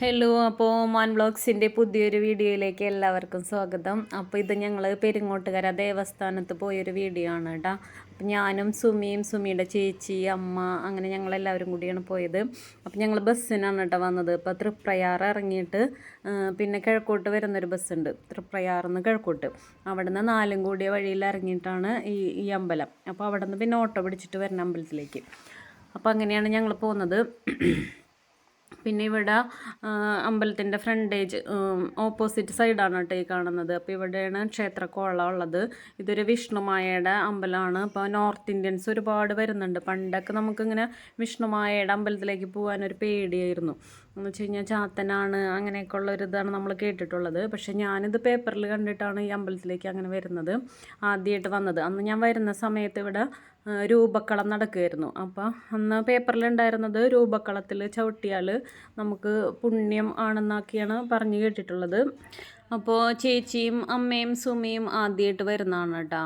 Hello അപ്പോൾ മാൻ ബ്ലോഗ്സിന്റെ പുതിയൊരു വീഡിയോയിലേക്ക് എല്ലാവർക്കും സ്വാഗതം. അപ്പോൾ ഇത് ഞങ്ങൾ പെരിങ്ങോട്ടുകര ദേവസ്ഥാനത്ത് പോയൊരു വീഡിയോ ആണ് കേട്ടോ അപ്പം ഞാനും സുമിയും സുമിയുടെ ചേച്ചി അമ്മ അങ്ങനെ ഞങ്ങളെല്ലാവരും കൂടിയാണ് പോയത്. അപ്പം ഞങ്ങൾ ബസ്സിനാണ് കേട്ടോ വന്നത്. ഇപ്പോൾ തൃപ്രയാർ ഇറങ്ങിയിട്ട് പിന്നെ കിഴക്കോട്ട് വരുന്നൊരു ബസ്സുണ്ട്. തൃപ്രയാറിൽ നിന്ന് കിഴക്കോട്ട്. അവിടെ നിന്ന് നാലും കൂടിയ വഴിയിൽ ഇറങ്ങിയിട്ടാണ് ഈ ഈ അമ്പലം. അപ്പോൾ അവിടെ നിന്ന് പിന്നെ ഓട്ടോ പിടിച്ചിട്ട് വരുന്ന അമ്പലത്തിലേക്ക്. അപ്പോൾ അങ്ങനെയാണ് ഞങ്ങൾ പോകുന്നത് പിന്നെ ഇവിടെ അമ്പലത്തിന്റെ ഫ്രണ്ടേജ് ഓപ്പോസിറ്റ് സൈഡാണ് കേട്ടോ ഈ കാണുന്നത്. അപ്പോൾ ഇവിടെയാണ് ക്ഷേത്രക്കോള ഉള്ളത്. ഇതൊരു വിഷ്ണുമായയുടെ അമ്പലമാണ്. അപ്പോൾ നോർത്ത് ഇന്ത്യൻസ് ഒരുപാട് വരുന്നുണ്ട്. പണ്ടൊക്കെ നമുക്കിങ്ങനെ വിഷ്ണുമായയുടെ അമ്പലത്തിലേക്ക് പോകാൻ ഒരു പേടിയായിരുന്നു. എന്ന് വെച്ച് കഴിഞ്ഞാൽ ചാത്തനാണ് അങ്ങനെയൊക്കെ ഉള്ള ഒരു ഇതാണ് നമ്മൾ കേട്ടിട്ടുള്ളത്. പക്ഷേ ഞാനിത് പേപ്പറിൽ കണ്ടിട്ടാണ് ഈ അമ്പലത്തിലേക്ക് അങ്ങനെ വരുന്നത്. ആദ്യമായിട്ട് വന്നത്. അന്ന് ഞാൻ വരുന്ന സമയത്ത് ഇവിടെ രൂപക്കളം നടക്കുമായിരുന്നു അപ്പോൾ അന്ന് പേപ്പറിലുണ്ടായിരുന്നത് രൂപക്കളത്തിൽ ചവിട്ടിയാൽ നമുക്ക് പുണ്യം ആണെന്നൊക്കെയാണ് പറഞ്ഞു കേട്ടിട്ടുള്ളത്. അപ്പോൾ ചേച്ചിയും അമ്മയും സുമയും ആദ്യമായിട്ട് വരുന്നതാണ് കേട്ടോ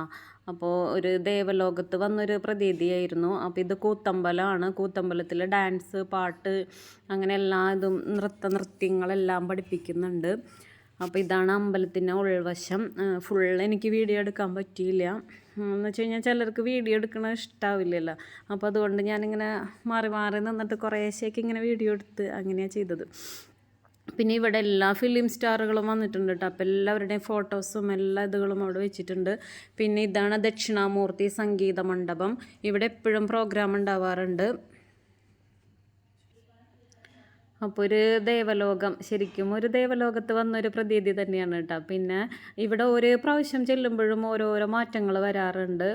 അപ്പോൾ ഒരു ദേവലോകത്ത് വന്നൊരു പ്രതീതിയായിരുന്നു. അപ്പോൾ ഇത് കൂത്തമ്പലമാണ് കൂത്തമ്പലത്തിൽ ഡാൻസ് പാട്ട് അങ്ങനെ എല്ലാ ഇതും നൃത്ത നൃത്യങ്ങളെല്ലാം പഠിപ്പിക്കുന്നുണ്ട്. അപ്പോൾ ഇതാണ് അമ്പലത്തിന്റെ ഉൾവശം. ഫുൾ എനിക്ക് വീഡിയോ എടുക്കാൻ പറ്റിയില്ല. എന്ന് വെച്ച് കഴിഞ്ഞാൽ ചിലർക്ക് വീഡിയോ എടുക്കണ ഇഷ്ടാവില്ലല്ലോ. അപ്പോൾ അതുകൊണ്ട് ഞാനിങ്ങനെ മാറി മാറി നിന്നിട്ട് കുറേശ്ശേക്ക് ഇങ്ങനെ വീഡിയോ എടുത്ത് അങ്ങനെയാണ് ചെയ്തത്. പിന്നെ ഇവിടെ എല്ലാ ഫിലിം സ്റ്റാറുകളും വന്നിട്ടുണ്ട് കേട്ടോ അപ്പോൾ എല്ലാവരുടെയും ഫോട്ടോസും എല്ലാ ഇതുകളും അവിടെ വെച്ചിട്ടുണ്ട്. പിന്നെ ഇതാണ് ദക്ഷിണാമൂർത്തി സംഗീത മണ്ഡപം. ഇവിടെ എപ്പോഴും പ്രോഗ്രാം ഉണ്ടാവാറുണ്ട്. അപ്പോൾ ഒരു ദേവലോകം ശരിക്കും ഒരു ദേവലോകത്ത് വന്നൊരു പ്രതീതി തന്നെയാണ് കേട്ടോ. പിന്നെ ഇവിടെ ഒരു പ്രാവശ്യം ചെല്ലുമ്പോഴും ഓരോരോ മാറ്റങ്ങൾ വരാറുണ്ട്.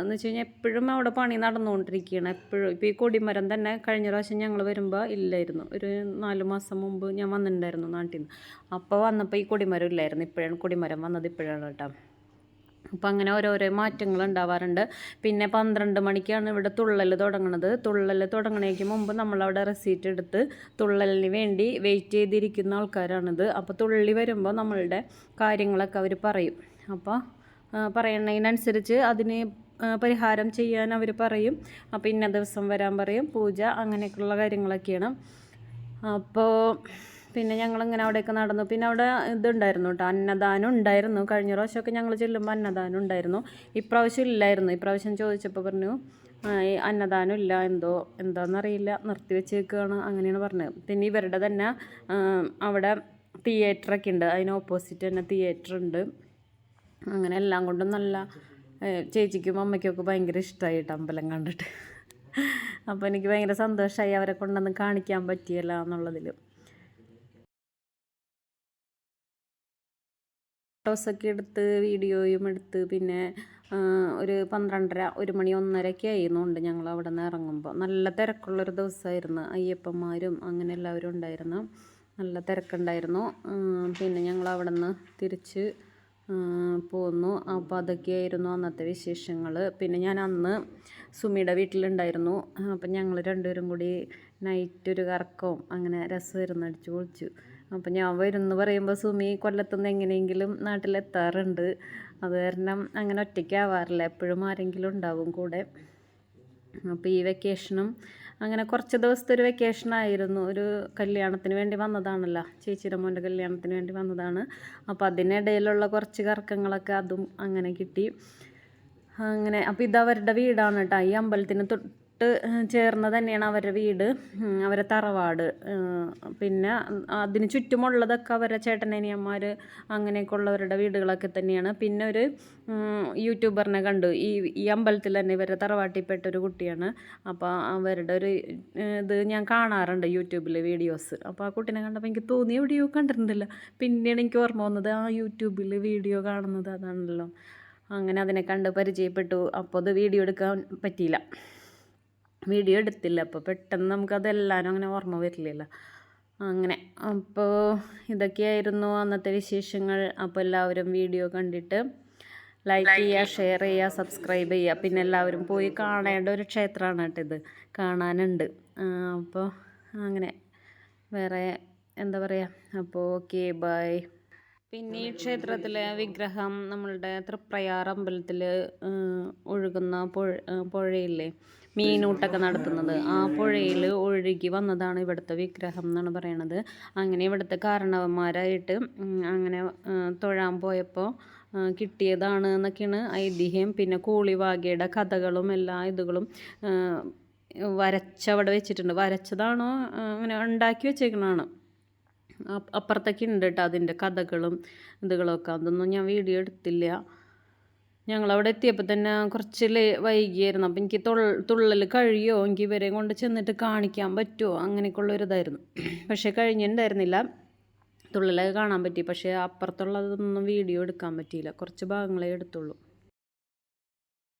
എന്ന് വെച്ച് കഴിഞ്ഞാൽ എപ്പോഴും അവിടെ പണി നടന്നുകൊണ്ടിരിക്കുകയാണ് എപ്പോഴും ഇപ്പോൾ ഈ കൊടിമരം തന്നെ കഴിഞ്ഞ പ്രാവശ്യം ഞങ്ങൾ വരുമ്പോൾ ഇല്ലായിരുന്നു. ഒരു നാല് മാസം മുമ്പ് ഞാൻ വന്നിട്ടുണ്ടായിരുന്നു നാട്ടിൽ നിന്ന് അപ്പോൾ വന്നപ്പോൾ ഈ കൊടിമരം ഇല്ലായിരുന്നു. ഇപ്പോഴാണ് കൊടിമരം വന്നത് ഇപ്പോഴാണ് കേട്ടോ. അപ്പോൾ അങ്ങനെ ഓരോരോ മാറ്റങ്ങൾ ഉണ്ടാവാറുണ്ട്. പിന്നെ പന്ത്രണ്ട് മണിക്കാണ് ഇവിടെ തുള്ളൽ തുടങ്ങുന്നത് തുള്ളൽ തുടങ്ങണേക്ക് മുമ്പ് നമ്മളവിടെ റെസീറ്റ് എടുത്ത് തുള്ളലിന് വേണ്ടി വെയിറ്റ് ചെയ്തിരിക്കുന്ന ആൾക്കാരാണിത്. അപ്പോൾ തുള്ളി വരുമ്പോൾ നമ്മളുടെ കാര്യങ്ങളൊക്കെ അവർ പറയും. അപ്പോൾ പറയണതിനനുസരിച്ച് അതിന് പരിഹാരം ചെയ്യാൻ അവർ പറയും. അപ്പോൾ ഇന്ന ദിവസം വരാൻ പറയും. പൂജ അങ്ങനെയൊക്കെയുള്ള കാര്യങ്ങളൊക്കെയാണ്. അപ്പോൾ പിന്നെ ഞങ്ങൾ ഞങ്ങളിങ്ങനെ അവിടെയൊക്കെ നടന്നു. പിന്നെ അവിടെ ഇതുണ്ടായിരുന്നു കേട്ടോ അന്നദാനം ഉണ്ടായിരുന്നു. കഴിഞ്ഞ പ്രാവശ്യമൊക്കെ ഞങ്ങൾ ചെല്ലുമ്പോൾ അന്നദാനം ഉണ്ടായിരുന്നു. ഇപ്രാവശ്യം ഇല്ലായിരുന്നു. ഇപ്രാവശ്യം ചോദിച്ചപ്പോൾ പറഞ്ഞു അന്നദാനം ഇല്ല എന്തോ എന്താണെന്നറിയില്ല നിർത്തി വെച്ചേക്കുകയാണ് അങ്ങനെയാണ് പറഞ്ഞത്. പിന്നെ ഇവരുടെ തന്നെ അവിടെ തിയേറ്ററൊക്കെ ഉണ്ട്. അതിന് ഓപ്പോസിറ്റ് തന്നെ തിയേറ്റർ ഉണ്ട്. അങ്ങനെ എല്ലാം കൊണ്ടും നല്ല ചേച്ചിക്കും അമ്മയ്ക്കും ഒക്കെ ഭയങ്കര ഇഷ്ടമായിട്ട് അമ്പലം കണ്ടിട്ട്. അപ്പോൾ എനിക്ക് ഭയങ്കര സന്തോഷമായി അവരെ കൊണ്ടൊന്ന് കാണിക്കാൻ പറ്റിയല്ല എന്നുള്ളതിൽ ഫോട്ടോസൊക്കെ എടുത്ത് വീഡിയോയും എടുത്ത് പിന്നെ ഒരു പന്ത്രണ്ടര ഒരു മണി ഒന്നരയൊക്കെ ആയിരുന്നുണ്ട് ഞങ്ങൾ അവിടെ നിന്ന് ഇറങ്ങുമ്പോൾ. നല്ല തിരക്കുള്ളൊരു ദിവസമായിരുന്നു. അയ്യപ്പന്മാരും അങ്ങനെ എല്ലാവരും ഉണ്ടായിരുന്നു. നല്ല തിരക്കുണ്ടായിരുന്നു. പിന്നെ ഞങ്ങൾ അവിടെ നിന്ന് തിരിച്ച് പോന്നു. അപ്പോൾ അതൊക്കെയായിരുന്നു അന്നത്തെ വിശേഷങ്ങൾ. പിന്നെ ഞാൻ അന്ന് സുമിയുടെ വീട്ടിലുണ്ടായിരുന്നു. അപ്പം ഞങ്ങൾ രണ്ടുപേരും കൂടി നൈറ്റ് ഒരു കറക്കവും അങ്ങനെ രസമായിരുന്നു. അടിച്ചു പൊളിച്ചു. അപ്പം ഞാൻ വരുന്നു പറയുമ്പോൾ സുമി കൊല്ലത്തുനിന്ന് എങ്ങനെയെങ്കിലും നാട്ടിലെത്താറുണ്ട്. അത് കാരണം അങ്ങനെ ഒറ്റയ്ക്കാവാറില്ല. എപ്പോഴും ആരെങ്കിലും ഉണ്ടാവും കൂടെ. അപ്പോൾ ഈ വെക്കേഷനും അങ്ങനെ കുറച്ച് ദിവസത്തെ ഒരു വെക്കേഷനായിരുന്നു ഒരു കല്യാണത്തിന് വേണ്ടി വന്നതാണല്ലോ. ചേച്ചിയുടെ മോന്റെ കല്യാണത്തിന് വേണ്ടി വന്നതാണ്. അപ്പോൾ അതിനിടയിലുള്ള കുറച്ച് കറക്കങ്ങളൊക്കെ അതും അങ്ങനെ കിട്ടി. അങ്ങനെ അപ്പോൾ ഇതവരുടെ വീടാണ് കേട്ടോ. ഈ അമ്പലത്തിന് തൊട്ട് ചേർന്ന് തന്നെയാണ് അവരുടെ വീട് അവരെ തറവാട്. പിന്നെ അതിന് ചുറ്റുമുള്ളതൊക്കെ അവരുടെ ചേട്ടനനിയന്മാർ അങ്ങനെയൊക്കെ ഉള്ളവരുടെ വീടുകളൊക്കെ തന്നെയാണ്. പിന്നെ ഒരു യൂട്യൂബറിനെ കണ്ടു. ഈ ഈ അമ്പലത്തിൽ തന്നെ ഇവരുടെ തറവാട്ടിൽപ്പെട്ട ഒരു കുട്ടിയാണ്. അപ്പോൾ അവരുടെ ഒരു ഇത് ഞാൻ കാണാറുണ്ട് യൂട്യൂബിൽ വീഡിയോസ്. അപ്പോൾ ആ കുട്ടീനെ കണ്ടപ്പോൾ എനിക്ക് തോന്നി എവിടെയോ കണ്ടിട്ടുണ്ടല്ലോ പിന്നെയാണ് എനിക്ക് ഓർമ്മ വന്നത് ആ യൂട്യൂബിൽ വീഡിയോ കാണുന്നത് അതാണല്ലോ. അങ്ങനെ അതിനെ കണ്ട് പരിചയപ്പെട്ടു. അപ്പോൾ അത് വീഡിയോ എടുക്കാൻ പറ്റിയില്ല. വീഡിയോ എടുത്തില്ല. അപ്പോൾ പെട്ടെന്ന് നമുക്കതെല്ലാവരും അങ്ങനെ ഓർമ്മ വരില്ലല്ലോ. അങ്ങനെ. അപ്പോൾ ഇതൊക്കെയായിരുന്നു അന്നത്തെ വിശേഷങ്ങൾ. അപ്പോൾ എല്ലാവരും വീഡിയോ കണ്ടിട്ട് ലൈക്ക് ചെയ്യുക ഷെയർ ചെയ്യുക സബ്സ്ക്രൈബ് ചെയ്യുക. പിന്നെ എല്ലാവരും പോയി കാണേണ്ട ഒരു ക്ഷേത്രമാണ് കേട്ടോ ഇത്. കാണാനുണ്ട്. അപ്പോൾ അങ്ങനെ. വേറെ എന്താ പറയുക അപ്പോൾ ഓക്കെ ബൈ പിന്നെ ഈ ക്ഷേത്രത്തിലെ വിഗ്രഹം നമ്മളുടെ തൃപ്രയാർ അമ്പലത്തിൽ ഒഴുകുന്ന പുഴ പുഴയില്ലേ? മീനൂട്ടൊക്കെ നടത്തുന്നത്. ആ പുഴയിൽ ഒഴുകി വന്നതാണ് ഇവിടുത്തെ വിഗ്രഹം എന്നാണ് പറയണത്. അങ്ങനെ ഇവിടുത്തെ കാരണവന്മാരായിട്ട് അങ്ങനെ തൊഴാൻ പോയപ്പോൾ കിട്ടിയതാണ് എന്നൊക്കെയാണ് ഐതിഹ്യം. പിന്നെ കൂളിവാകയുടെ കഥകളും എല്ലാ ഇതുകളും വരച്ചവിടെ വെച്ചിട്ടുണ്ട്. വരച്ചതാണോ അങ്ങനെ ഉണ്ടാക്കി വെച്ചേക്കണതാണ്. അപ്പുറത്തൊക്കെ ഉണ്ട് കേട്ടോ അതിന്റെ കഥകളും ഇതുകളൊക്കെ. അതൊന്നും ഞാൻ വീഡിയോ എടുത്തില്ല. ഞങ്ങളവിടെ എത്തിയപ്പോൾ തന്നെ കുറച്ച് വൈകിയായിരുന്നു. അപ്പം എനിക്ക് തുള്ള തുള്ളൽ കഴിയുമോ എനിക്ക് ഇവരെ കൊണ്ട് ചെന്നിട്ട് കാണിക്കാൻ പറ്റുമോ അങ്ങനെയൊക്കെയുള്ളൊരിതായിരുന്നു പക്ഷേ കഴിഞ്ഞിട്ടുണ്ടായിരുന്നില്ല. തുള്ളലൊക്കെ കാണാൻ പറ്റി. പക്ഷേ അപ്പുറത്തുള്ളതൊന്നും വീഡിയോ എടുക്കാൻ പറ്റിയില്ല. കുറച്ച് ഭാഗങ്ങളെ എടുത്തുള്ളൂ.